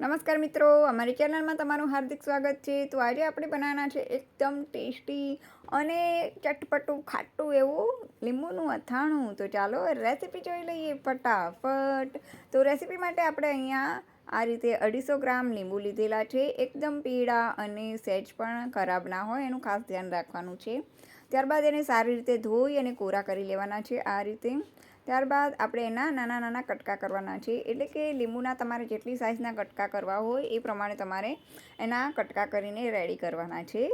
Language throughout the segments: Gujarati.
નમસ્કાર મિત્રો, અમારી ચેનલમાં તમારું હાર્દિક સ્વાગત છે. તો આજે આપણે બનાવવાના છે એકદમ ટેસ્ટી અને ચટપટું, ખાટું એવું લીંબુનું અથાણું. તો ચાલો રેસીપી જોઈ લઈએ ફટાફટ. તો રેસીપી માટે આપણે અહીંયા આ રીતે અઢીસો ગ્રામ લીંબુ લીધેલા છે. એકદમ પીળા અને સહેજ પણ ખરાબ ના હોય, એનું ખાસ ધ્યાન રાખવાનું છે. ત્યારબાદ એને સારી રીતે ધોઈ અને કોરા કરી લેવાના છે આ રીતે. ત્યારબાદ આપણે એના નાના નાના કટકા કરવાના છે. એટલે કે લીંબુના તમારે જેટલી સાઇઝના કટકા કરવા હોય એ પ્રમાણે તમારે એના કટકા કરીને રેડી કરવાના છે.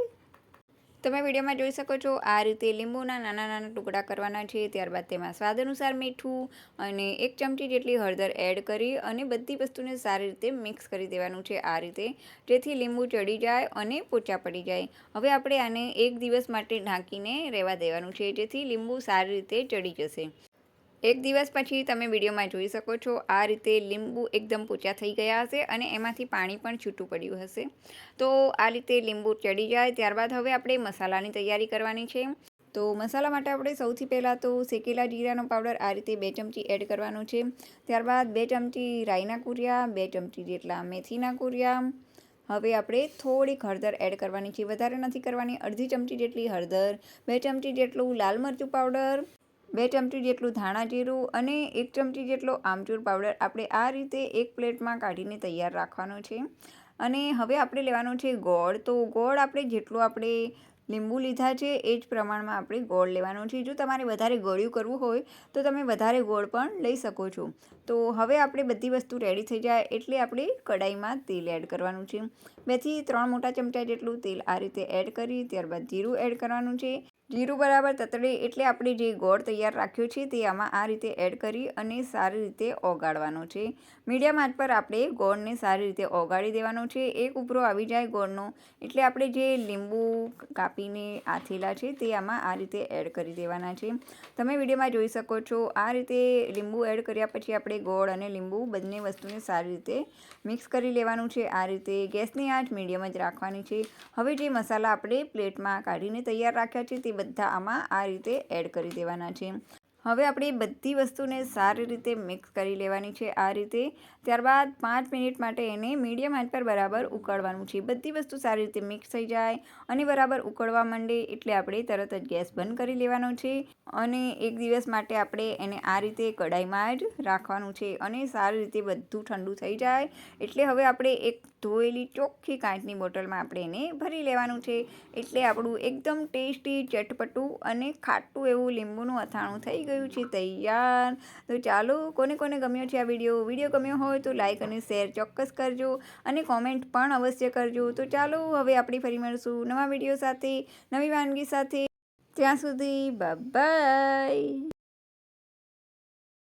તમે વિડીયોમાં જોઈ શકો છો આ રીતે લીંબુના નાના નાના ટુકડા કરવાના છે, ત્યારબાદ તેમાં સ્વાદ અનુસાર મીઠું અને એક ચમચી જેટલી હળદર એડ કરી અને બધી વસ્તુને સારી રીતે મિક્સ કરી દેવાનું છે આ રીતે, જેથી લીંબુ ચડી જાય અને પોચા પડી જાય. હવે આપણે આને એક દિવસ માટે ઢાંકીને રહેવા દેવાનું છે, જેથી લીંબુ સારી રીતે ચડી જશે. એક દિવસ પછી તમે વિડીયોમાં જોઈ શકો છો, આ રીતે લીંબુ એકદમ પૂચા થઈ ગયા હશે અને એમાંથી પાણી પણ છૂટું પડ્યું હશે. તો આ રીતે લીંબુ ચડી જાય, ત્યારબાદ હવે આપણે મસાલાની તૈયારી કરવાની છે. તો મસાલા માટે આપણે સૌથી પહેલાં તો શેકેલા જીરાનો પાવડર આ રીતે બે ચમચી એડ કરવાનો છે. ત્યારબાદ બે ચમચી રાઈના કુરિયા, બે ચમચી જેટલા મેથીના કુરિયા. હવે આપણે થોડીક હળદર એડ કરવાની છે, વધારે નથી કરવાની, અડધી ચમચી જેટલી હળદર, બે ચમચી જેટલું લાલ મરચું પાવડર બે ચમચી જેટલું ધાણા જીરું અને એક ચમચી જેટલો આમચૂર પાવડર આપણે આ રીતે એક પ્લેટમાં કાઢીને તૈયાર રાખવાનો છે. અને હવે આપણે લેવાનો છે ગોળ. તો ગોળ આપણે જેટલું આપણે લીંબુ લીધા છે એ જ પ્રમાણમાં આપણે ગોળ લેવાનો છે. જો તમારે વધારે ગળ્યું કરવું હોય તો તમે વધારે ગોળ પણ લઈ શકો છો. તો હવે આપણે બધી વસ્તુ રેડી થઈ જાય એટલે આપણે કડાઈમાં તેલ એડ કરવાનું છે. બેથી ત્રણ મોટા ચમચા જેટલું તેલ આ રીતે એડ કરી ત્યારબાદ જીરું એડ કરવાનું છે. જીરું બરાબર તતડે એટલે આપણે જે ગોળ તૈયાર રાખ્યો છે તે આમાં આ રીતે એડ કરી અને સારી રીતે ઓગાળવાનો છે. મીડિયમ આંચ પર આપણે ગોળને સારી રીતે ઓગાળી દેવાનો છે. એક ઉભરો આવી જાય ગોળનો. એટલે આપણે જે લીંબુ કાપીને આથેલા છે તે આમાં આ રીતે એડ કરી દેવાના છે. તમે વિડીયોમાં જોઈ શકો છો આ રીતે લીંબુ એડ કર્યા પછી આપણે ગોળ અને લીંબુ બંને વસ્તુને સારી રીતે મિક્સ કરી લેવાનું છે. આ રીતે ગેસની આંચ મીડિયમ જ રાખવાની છે. હવે જે મસાલા આપણે પ્લેટમાં કાઢીને તૈયાર રાખ્યા છે તે બધા આમાં આ રીતે એડ કરી દેવાના છે. હવે આપણે બધી વસ્તુને સારી રીતે મિક્સ કરી લેવાની છે. આ રીતે ત્યારબાદ પાંચ મિનિટ માટે એને મીડિયમ આંચ પર બરાબર ઉકળવાનું છે. બધી વસ્તુ સારી રીતે મિક્સ થઈ જાય અને બરાબર ઉકળવા માંડે એટલે આપણે તરત જ ગેસ બંધ કરી લેવાનો છે અને એક દિવસ માટે આપણે એને આ રીતે કડાઈમાં જ રાખવાનું છે અને સારી રીતે બધું ઠંડુ થઈ જાય એટલે હવે આપણે એક ધોયેલી ચોખ્ખી કાચની બોટલમાં આપણે એને ભરી લેવાનું છે એટલે આપણું એકદમ ટેસ્ટી, ચટપટું અને ખાટું એવું લીંબુનું અથાણું થઈ ગયું છે, તૈયાર. તો ચાલો, કોને કોને ગમ્યો છે આ વીડિયો? વીડિયો ગમ્યો હોય તો લાઇક અને શેર ચોક્કસ કરજો અને કોમેન્ટ પણ અવશ્ય કરજો. તો ચાલો, હવે આપણે ફરી મળશું નવા વીડિયો સાથે, નવી વાનગી સાથે. ત્યાં સુધી બાય